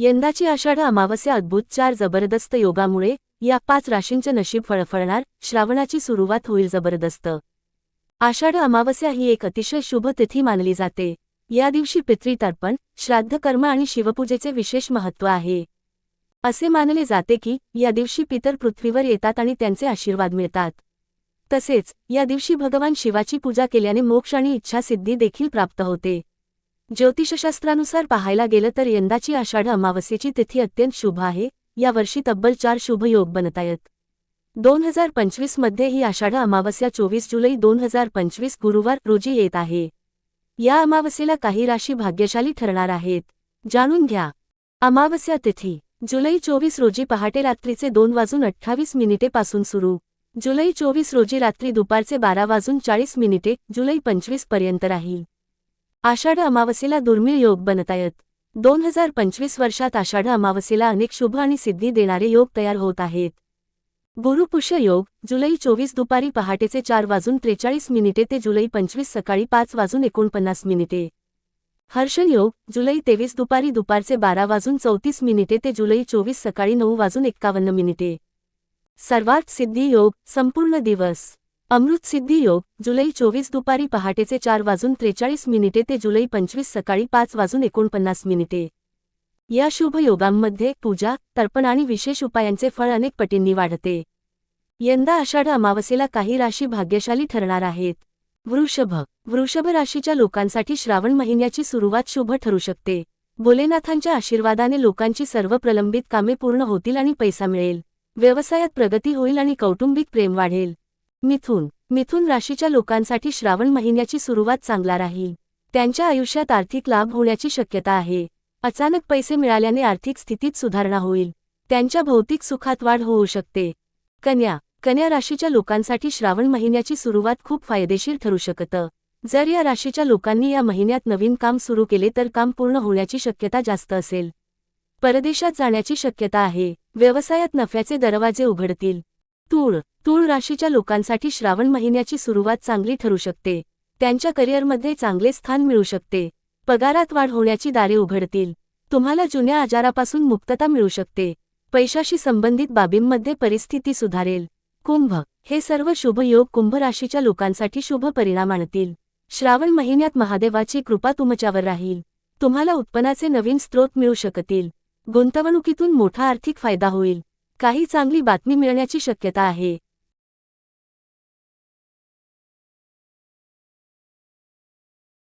यंदाची आषाढ अमावस्या अद्भुत चार जबरदस्त योगामुळे या पाच राशींचं नशीब फळफळणार श्रावणाची सुरुवात होईल जबरदस्त. आषाढ अमावस्या ही एक अतिशय शुभ तिथी मानली जाते. या दिवशी पितृतर्पण श्राद्धकर्म आणि शिवपूजेचे विशेष महत्त्व आहे. असे मानले जाते की या दिवशी पितर पृथ्वीवर येतात आणि त्यांचे आशीर्वाद मिळतात. तसेच या दिवशी भगवान शिवाची पूजा केल्याने मोक्ष आणि इच्छासिद्धी देखील प्राप्त होते. ज्योतिषशास्त्रानुसार पाहायला गेलं तर यंदाची आषाढ अमावस्येची तिथी अत्यंत शुभ आहे. या वर्षी तब्बल चार शुभ योग बनतायत. दोन हजार पंचवीसमध्ये ही आषाढ अमावस्या चोवीस जुलै दोन हजार पंचवीस गुरुवार रोजी येत आहे. या अमावस्येला काही राशी भाग्यशाली ठरणार आहेत. जाणून घ्या. अमावस्या तिथी जुलै चोवीस रोजी पहाटे रात्रीचे दोन वाजून अठ्ठावीस मिनिटे पासून सुरू. जुलै चोवीस रोजी रात्री दुपारचे बारा वाजून चाळीस मिनिटे जुलै पंचवीसपर्यंत राहील. आषाढ अमावस्येला दुर्मिळ योग बनतायत दोन हजार पंचवीस वर्षात आषाढ अमावस्येला अनेक शुभ आणि सिद्धी देणारे योग तयार होत आहेत. गुरुपुष्य योग जुलै चोवीस दुपारी पहाटेचे चार वाजून त्रेचाळीस मिनिटे ते जुलै पंचवीस सकाळी पाच वाजून एकोणपन्नास मिनिटे. हर्षल योग जुलै तेवीस दुपारी दुपारचे बारा वाजून चौतीस मिनिटे ते जुलै चोवीस सकाळी नऊ वाजून एक्कावन्न मिनिटे. सर्वार्थ सिद्धी योग संपूर्ण दिवस. अमृत सिद्धी योग जुलै चोवीस दुपारी पहाटेचे चार वाजून त्रेचाळीस मिनिटे ते जुलै पंचवीस सकाळी पाच वाजून एकोणपन्नास मिनिटे. या शुभ योगांमध्ये पूजा तर्पण आणि विशेष उपायांचे फळ अनेक पटींनी वाढते. यंदा आषाढ अमावस्येला काही राशी भाग्यशाली ठरणार आहेत. वृषभ वृषभ राशीच्या लोकांसाठी श्रावण महिन्याची सुरुवात शुभ ठरू शकते. भोलेनाथांच्या आशीर्वादाने लोकांची सर्व प्रलंबित कामे पूर्ण होतील आणि पैसा मिळेल. व्यवसायात प्रगती होईल आणि कौटुंबिक प्रेम वाढेल. मिथुन. मिथुन राशीच्या लोकांसाठी श्रावण महिन्याची सुरुवात चांगला राहील. त्यांच्या आयुष्यात आर्थिक लाभ होण्याची शक्यता आहे. अचानक पैसे मिळाल्याने आर्थिक स्थितीत सुधारणा होईल. त्यांच्या भौतिक सुखात वाढ होऊ शकते. कन्या. कन्या राशीच्या लोकांसाठी श्रावण महिन्याची सुरुवात खूप फायदेशीर ठरू शकतं. जर या राशीच्या लोकांनी या महिन्यात नवीन काम सुरू केले तर काम पूर्ण होण्याची शक्यता जास्त असेल. परदेशात जाण्याची शक्यता आहे. व्यवसायात नफ्याचे दरवाजे उघडतील. तूळ. तूळ राशीच्या लोकांसाठी श्रावण महिन्याची सुरुवात चांगली ठरू शकते. त्यांच्या करिअरमध्ये चांगले स्थान मिळू शकते. पगारात वाढ होण्याची दारे उघडतील. तुम्हाला जुन्या आजारापासून मुक्तता मिळू शकते. पैशाशी संबंधित बाबींमध्ये परिस्थिती सुधारेल. कुंभ. हे सर्व शुभ योग कुंभ राशीच्या लोकांसाठी शुभ परिणाम आणतील. श्रावण महिन्यात महादेवाची कृपा तुमच्यावर राहील. तुम्हाला उत्पन्नाचे नवीन स्रोत मिळू शकतील. गुंतवणुकीतून मोठा आर्थिक फायदा होईल. काही चांगली बातमी मिळण्याची शक्यता आहे.